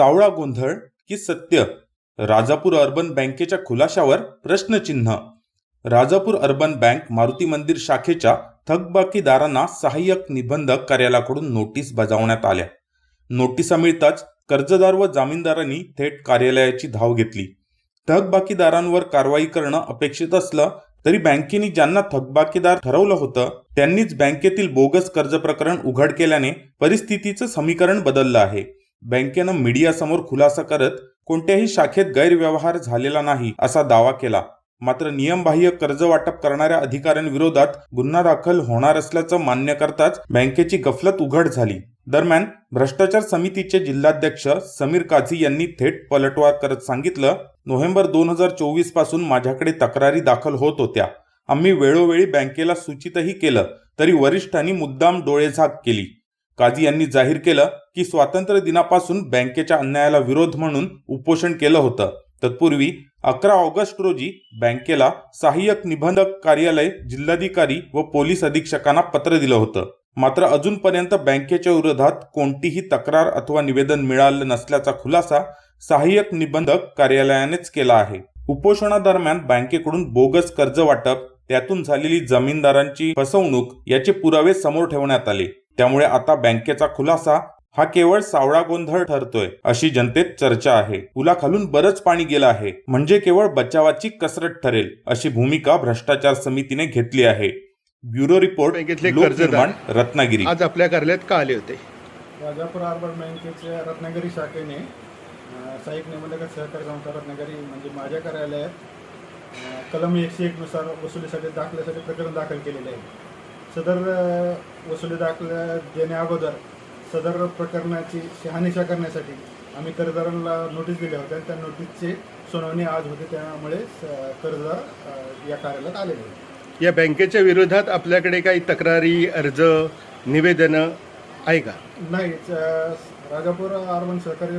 सावळा गोंधळ की सत्य? राजापूर अर्बन बँकेच्या खुलाशावर प्रश्नचिन्ह. राजापूर अर्बन बँक मारुती मंदिर शाखेच्या थकबाकीदारांना सहाय्यक निबंधक कार्यालयाकडून नोटीस बजावण्यात आल्या. नोटिसा मिळताच कर्जदार व जामीनदारांनी थेट कार्यालयाची धाव घेतली. थकबाकीदारांवर कारवाई करणं अपेक्षित असलं तरी बँकेने ज्यांना थकबाकीदार ठरवलं होतं त्यांनीच बँकेतील बोगस कर्ज प्रकरण उघड केल्याने परिस्थितीचं समीकरण बदललं आहे. बँकेनं मीडियासमोर खुलासा करत कोणत्याही शाखेत गैरव्यवहार झालेला नाही असा दावा केला. मात्र नियमबाह्य कर्ज वाटप करणाऱ्या अधिकाऱ्यांविरोधात गुन्हा दाखल होणार असल्याचं मान्य करताच बँकेची गफलत उघड झाली. दरम्यान भ्रष्टाचार समितीचे जिल्हाध्यक्ष समीर काझी यांनी थेट पलटवार करत सांगितलं नोव्हेंबर दोन हजार चोवीसपासून माझ्याकडे तक्रारी दाखल होत होत्या. आम्ही वेळोवेळी बँकेला सूचितही केलं तरी वरिष्ठांनी मुद्दाम डोळेझाक केली. काझी यांनी जाहीर केलं की स्वातंत्र्य दिनापासून बँकेच्या अन्यायाला विरोध म्हणून उपोषण केलं होतं. तत्पूर्वी अकरा ऑगस्ट रोजी बँकेला सहाय्यक निबंधक कार्यालय जिल्हाधिकारी व पोलीस अधीक्षकांना पत्र दिलं होतं. मात्र अजूनपर्यंत बँकेच्या विरोधात कोणतीही तक्रार अथवा निवेदन मिळालं नसल्याचा खुलासा सहाय्यक निबंधक कार्यालयानेच केला आहे. उपोषणादरम्यान बँकेकडून बोगस कर्ज वाटप त्यातून झालेली जमीनदारांची फसवणूक याचे पुरावे समोर ठेवण्यात आले. त्यामुळे आता बँकेचा खुलासा हा केवळ सावळा गोंधळ ठरतोय अशी जनतेत चर्चा आहे. पुलाखालून बरंच पाणी गेलं आहे. म्हणजे केवळ बचावाची कसरत ठरेल अशी भूमिका भ्रष्टाचार समितीने घेतली आहे. ब्युरो रिपोर्ट लोकनिर्माण रत्नागिरी. आज आपल्या कार्यालयात का आले होते. राजापूर अर्बन बँकेच्या रत्नागिरी शाखेने सहाय्यक निबंधक सहकारी संस्था रत्नागिरी म्हणजे माझ्या कार्यालयात कलम एकशे एकनुसार वसुलीसाठी दाखल्यासाठी प्रकरण दाखल केलेले आहे. सदर वसुली दाखला देण्या अगोदर सदर प्रकरणाची शहानिशा करण्यासाठी आम्ही कर्जदारांना नोटीस दिल्या होत्या. त्या नोटीसची सुनावणी आज होते. त्यामुळे कर्जदार या कार्यालयात आलेले या बँकेच्या विरोधात आपल्याकडे काही तक्रारी अर्ज निवेदनं आहे का? नाही राजापूर अर्बन सहकारी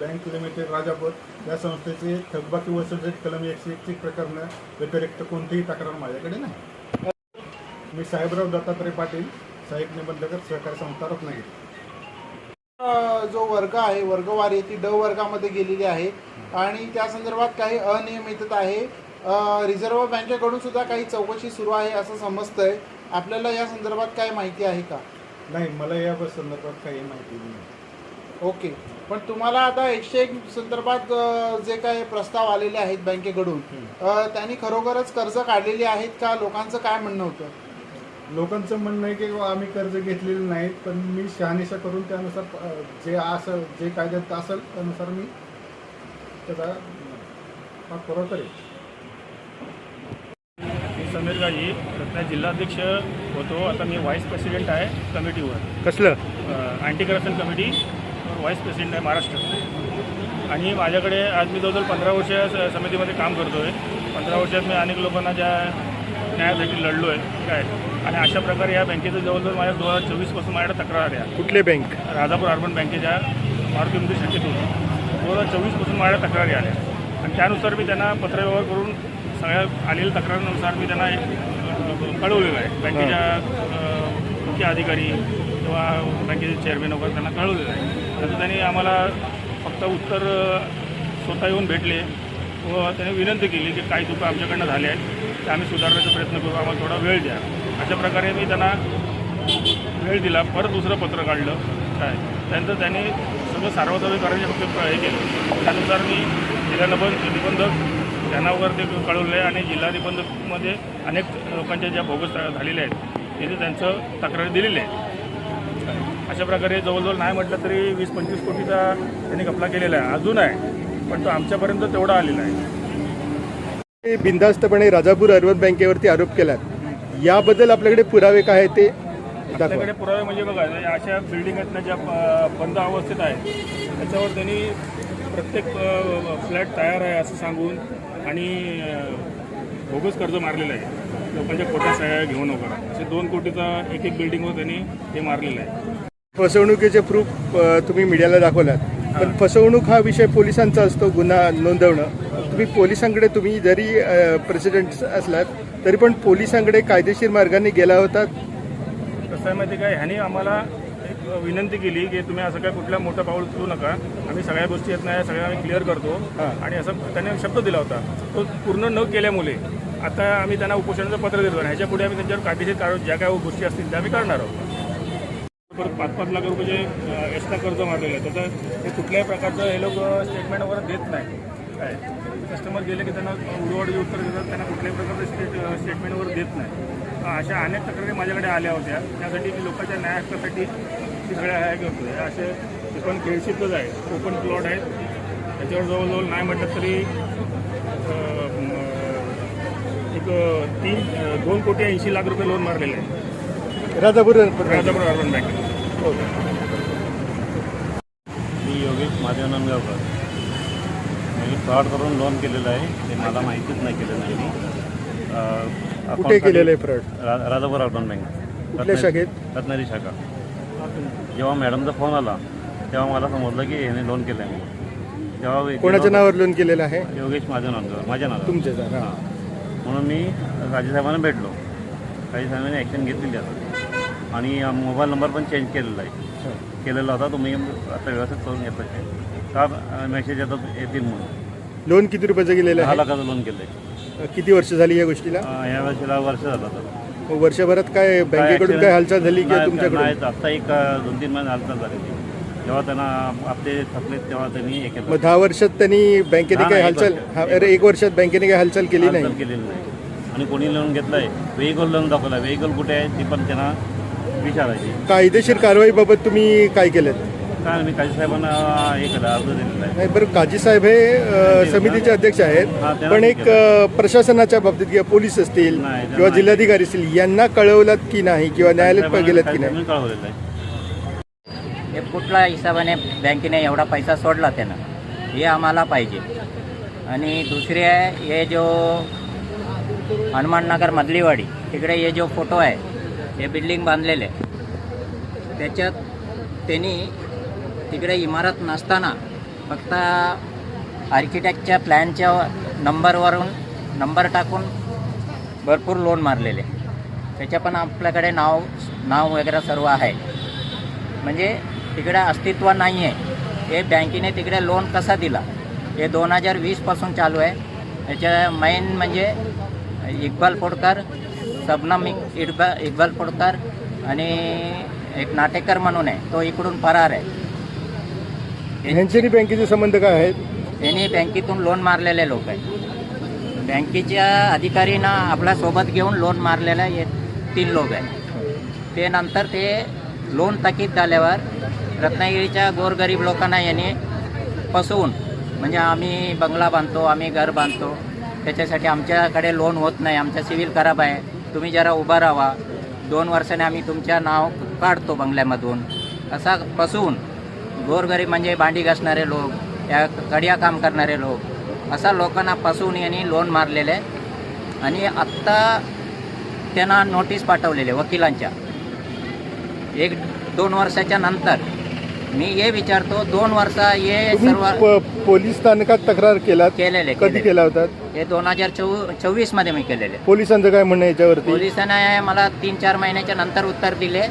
बँक लिमिटेड राजापूर या संस्थेचे थकबाकी वसुलीसाठी कलम एकशे एकची प्रकरण व्यतिरिक्त कोणतीही तक्रार माझ्याकडे नाही. मी साहेबराव दत्तात्रय पाटील सहाय्यक निबंधक सहकारी संस्था रत्नागिरी. जो वर्ग आहे वर्गवारी ती ड वर्गामध्ये गेलेली आहे आणि त्या संदर्भात काही अनियमितता आहे. रिझर्व्ह बँकेकडून सुद्धा काही चौकशी सुरू आहे असं समजतंय. आपल्याला या संदर्भात काय माहिती आहे का? नाही मला या संदर्भात काही माहिती नाही. ओके. पण तुम्हाला आता एकशे एक संदर्भात जे काही प्रस्ताव आलेले आहेत बँकेकडून त्यांनी खरोखरच कर्ज काढलेली आहेत का? लोकांचं काय म्हणणं होतं? लोकांचं म्हणणं आहे की बुवा आम्ही कर्ज घेतलेले नाहीत पण मी शहानिशा करून त्यानुसार अ, जे असं जे कायद्यात असेल त्यानुसार मी त्याचा पाठपुरावा करेन. मी समीर गाजी रत्ना जिल्हाध्यक्ष होतो. आता मी व्हाईस प्रेसिडेंट आहे कमिटीवर. कसलं? Anti corruption committee vice president आहे महाराष्ट्र. आणि माझ्याकडे आज मी जवळजवळ पंधरा वर्ष स- समितीमध्ये काम करतो आहे पंधरा वर्षात मी अनेक लोकांना ज्या न्यायासाठी लढलो आहे. काय? आणि अशा प्रकारे या बँकेचं जवळजवळ माझ्या दोन हजार चोवीसपासून माझ्याकडे तक्रार आल्या कुठले बँक? राजापूर अर्बन बँकेच्या मारुती मंदिर शाखेतून. दोन हजार चोवीसपासून माझ्या तक्रारी आल्या. आणि त्यानुसार मी त्यांना पत्रव्यवहार करून सगळ्या आलेल्या तक्रारीनुसार मी त्यांना कळवलेलं आहे. बँकेच्या मुख्य अधिकारी किंवा बँकेचे चेअरमॅन वगैरे त्यांना कळवलेलं आहे. त्याचं त्यांनी आम्हाला फक्त उत्तर स्वतः येऊन भेटले व त्याने विनंती केली की काही चुका आमच्याकडनं झाल्या आहेत. ते आम्ही सुधारण्याचा प्रयत्न करू. आम्हाला थोडा वेळ द्या. अशा प्रकारे मी त्यांना वेळ दिला. परत दुसरं पत्र काढलं. काय? त्यानंतर त्यांनी सगळं सार्वजनिक करण्याचे फक्त हे केलं. त्यानुसार मी जिल्हा निबंध निबंधक त्यांना वगैरे ते कळवलं आहे आणि जिल्हा निबंधकमध्ये अनेक लोकांच्या ज्या भोगस झालेल्या आहेत तिथे त्यांचं तक्रारी दिलेली आहे अशा प्रकारे जवळजवळ नाही म्हटलं तरी वीस पंचवीस कोटीचा त्यांनी घपला केलेला आहे. अजून आहे पण तो आमच्यापर्यंत तेवढा आलेला आहे. ते बिनधास्तपणे राजापूर अर्बन बँकेवरती आरोप केलात. याबद्दल आपल्याकडे पुरावे काय आहेत ते आपल्याकडे पुरावे म्हणजे बघा अशा बिल्डिंग आहेत ना ज्या बंद अवस्थेत आहेत. त्याच्यावर त्यांनी प्रत्येक फ्लॅट तयार आहे असं सांगून आणि बोगस कर्ज मारलेलं आहे. लोकांच्या खोट्या सह्या घेऊन वगैरे असे दोन कोटीचा एक एक बिल्डिंगवर त्यांनी हे मारलेलं आहे. फसवणुकीचे प्रूफ तुम्ही मीडियाला दाखवलात. पण फसवणूक हा विषय पोलिसांचा असतो गुन्हा नोंदवणं. तुम्ही पोलिसांकडे तुम्ही जरी प्रेसिडेंट असलात तरी पण पोलिसांकडे कायदेशीर मार्गाने गेला होता? कसं आहे माहिती आहे का? ह्याने आम्हाला एक विनंती केली की तुम्ही असं काय कुठल्या मोठं पाऊल उचलू नका. आम्ही सगळ्या गोष्टी येत नाही सगळ्या आम्ही क्लिअर करतो. आणि असं त्याने शब्द दिला होता. तो पूर्ण न केल्यामुळे आता आम्ही त्यांना उपोषणाचं पत्र देतो आणि ह्याच्या पुढे आम्ही त्यांच्यावर कायदेशीर कारवाई ज्या काय गोष्टी असतील त्या आम्ही करणार आहोत. परत पाच पाच लाख रुपये जे एक्स्ट्रा कर्ज मारलेलं आहे त्याचं हे कुठल्याही प्रकारचं हे लोक स्टेटमेंट वगैरे देत नाही काय कस्टमर गेले की त्यांना उडवडी उत्तर देतात त्यांना कुठल्याही प्रकारचं स्टेट स्टेटमेंट वगैरे देत नाही. अशा अनेक तक्रारी माझ्याकडे आल्या होत्या. त्यासाठी मी लोकांच्या न्याय हक्कासाठी ही सगळ्या ह्या करतो असे हे पण खेळशीतच आहे. ओपन प्लॉट आहेत त्याच्यावर जवळजवळ नाही म्हटलं तरी एक तीन दोन कोटी ऐंशी लाख रुपये लोन मारलेले आहे राजापूर राजापूर अर्बन बँकेत मी योगेश महादेव नंदगावकर. मी फ्रॉड करून लोन केलेलं आहे. ते मला माहितीच नाही केलं नाही मी. कुठे केलेलं आहे फ्रॉड रा- राजापूर अर्बन बँक कुठल्या शाखेत? रत्नागिरी शाखा. जेव्हा मॅडमचा फोन आला तेव्हा मला समजलं की याने लोन केलं आहे तेव्हा कोणाच्या नावावर लोन केलेलं आहे? योगेश महादेव नंदगाव माझ्या नावावर. तुमच्या हां. हां. म्हणून मी राजेसाहेबांना भेटलो. राजेसाहेबांनी ॲक्शन घेतलेली आता आणि मोबाईल नंबर पण चेंज केलेला आहे. केलेला होता तुम्ही आता व्यवस्थित करून घेतला का मेसेज येतात येतील म्हणून. लोन किती रुपयाचं गेलेलं दहा आहे? लाखाचं लोन केलं आहे किती वर्ष झाली या गोष्टीला? या वर्षीला वर्ष झालं तर वर्षभरात काय बँकेकडून काय हालचाल झाली किंवा तुमच्याकडून? नाही आत्ता एक अं, दोन तीन महिने हालचाल झालेली जेव्हा त्यांना हप्ते थकले तेव्हा त्यांनी हे केलं. मग दहा वर्षात त्यांनी बँकेने काय एक हालचाल. हा, अरे एक वर्षात बँकेने काय हालचाल केली हालचाल नाही? केलेली नाही. आणि कोणी लोन घेतलं आहे व्हेकल लोन दाखवलं व्हेकल कुठे आहे? ती पण त्यांना विचारायची. कायदेशीर कारवाईबाबत तुम्ही काय केलं काय मी काजी साहेबांना हे केलं अर्ज दिलेला आहे. नाही बरं काजी साहेब हे अ, समितीचे अध्यक्ष आहेत हा, त्यांना पण एक अ, प्रशासनाच्या बाबतीत किंवा पोलीस असतील नाही, त्यांना किंवा नाही. जिल्हाधिकारी असतील यांना कळवलात की नाही किंवा न्यायालयात साहेबांना गेलात की नाही? साहेबांनी कळवलेलं आहे. हे कुठल्या हिशोबाने बँकेने एवढा पैसा सोडला त्यानं? हे आम्हाला पाहिजे. आणि दुसरी आहे हे जो हनुमाननगर मधलीवाडी तिकडे हे जो फोटो आहे हे बिल्डिंग बांधलेले. त्याच्यात त्यांनी तिकडे इमारत नसताना फक्त आर्किटेक्टच्या प्लॅनच्या नंबरवरून नंबर टाकून भरपूर लोन मारलेले. त्याच्या पण आपल्याकडे नाव नाव वगैरे सर्व आहे. म्हणजे तिकडे अस्तित्व नाही आहे हे बँकेने तिकडे लोन कसा दिला? हे दोन हजार वीसपासून चालू आहे. याच्या मेन म्हणजे इक्बाल पोडकर सबनम इक- इक्बा इक्बाल पोडकर आणि एक नाटेकर म्हणून आहे. तो इकडून फरार आहे. ह्यांच्यानी बँकेचे संबंध काय आहेत? यांनी बँकेतून लोन मारलेले लोक आहेत. बँकेच्या अधिकारीनं आपल्यासोबत घेऊन लोन मारलेले हे तीन लोक आहेत. ते नंतर ते लोन थकीत झाल्यावर रत्नागिरीच्या गोरगरीब लोकांना यांनी फसवून म्हणजे आम्ही बंगला बांधतो आम्ही घर बांधतो त्याच्यासाठी आमच्याकडे लोन होत नाही आमचा सिव्हिल खराब आहे. तुम्ही जरा उभा राहा दोन वर्षाने आम्ही तुमच्या नाव काढतो बंगल्यामधून असा पसून गोरगरीब म्हणजे भांडी घासणारे लोक या कडिया काम करणारे लोक असा लोकांना फसवून यांनी लोन मारलेले आहे. आणि आत्ता त्यांना नोटीस पाठवलेले वकिलांच्या एक दोन वर्षाच्या नंतर मी हे विचारतो दोन वर्ष हे तुम्ही सर्व प- पोलीस स्थानकात तक्रार केलात? केलेले कधी केलेले. केला होता हे दोन हजार चौ चोवीसमध्ये मी केलेले. पोलिसांचं काय म्हणणं आहे याच्यावरती? पोलिसांना मला तीन चार महिन्याच्या नंतर उत्तर दिले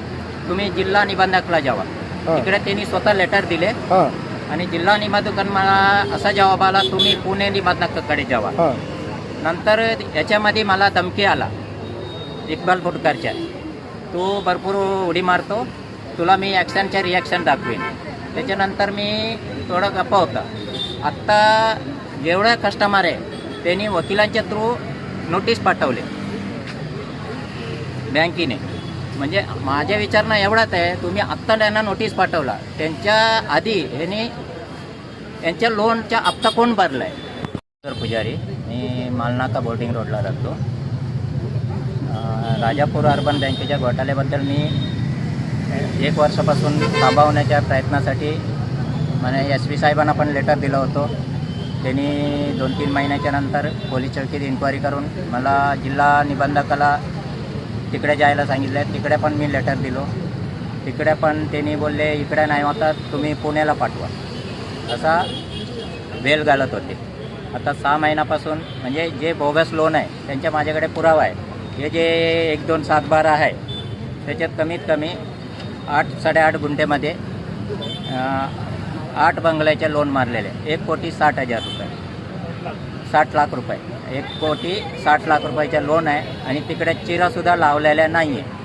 तुम्ही जिल्हा निबंधकला जावा. हा. तिकडे त्यांनी स्वतः लेटर दिले. हां. आणि जिल्हा निबंधकांना मला असा जवाब आला तुम्ही पुणे निबंधकाकडे जावा. हां. नंतर याच्यामध्ये मला धमकी आला इक्बाल फुटकरच्या. तू भरपूर उडी मारतो. तुला मी ॲक्शनच्या रिॲक्शन दाखवेन. त्याच्यानंतर मी थोडं गप्प होतं. आत्ता जेवढे कस्टमर आहे त्यांनी वकिलांच्या थ्रू नोटीस पाठवले. बँकेने. म्हणजे माझ्या विचारणं एवढाच आहे तुम्ही आत्ता त्यांना नोटीस पाठवला. त्यांच्या आधी ह्यांनी यांच्या लोनचा हप्ता कोण भरला आहे तर पुजारी मी मालनाका बोर्डिंग रोडला राहतो. राजापूर अर्बन बँकेच्या घोटाळ्याबद्दल मी एक वर्षापासून थांबवण्याच्या प्रयत्नासाठी म्हणजे एस पी साहेबांना पण लेटर दिलं होतं. त्यांनी दोन तीन महिन्याच्या नंतर पोलीस चौकीत इन्क्वायरी करून मला जिल्हा निबंधकाला तिकडे जायला सांगितलं. तिकडे पण मी लेटर दिलो. तिकडे पण त्यांनी बोलले इकडे नाही होता तुम्ही पुण्याला पाठवा. असा वेल घालत होते. आता सहा महिन्यापासून म्हणजे जे बोगस लोन आहे त्यांच्या माझ्याकडे पुरावा आहे. हे जे एक दोन सात बारा आहे त्याच्यात कमीत कमी आठ साडेआठ गुंठेमध्ये आठ बंगल्याचे लोन मारलेले. आहे. एक कोटी साठ हजार रुपये. साठ लाख रुपये. एक कोटी साठ लाख रुपयाचे लोन आहे आणि तिकडे चिरासुद्धा लावलेल्या नाही आहे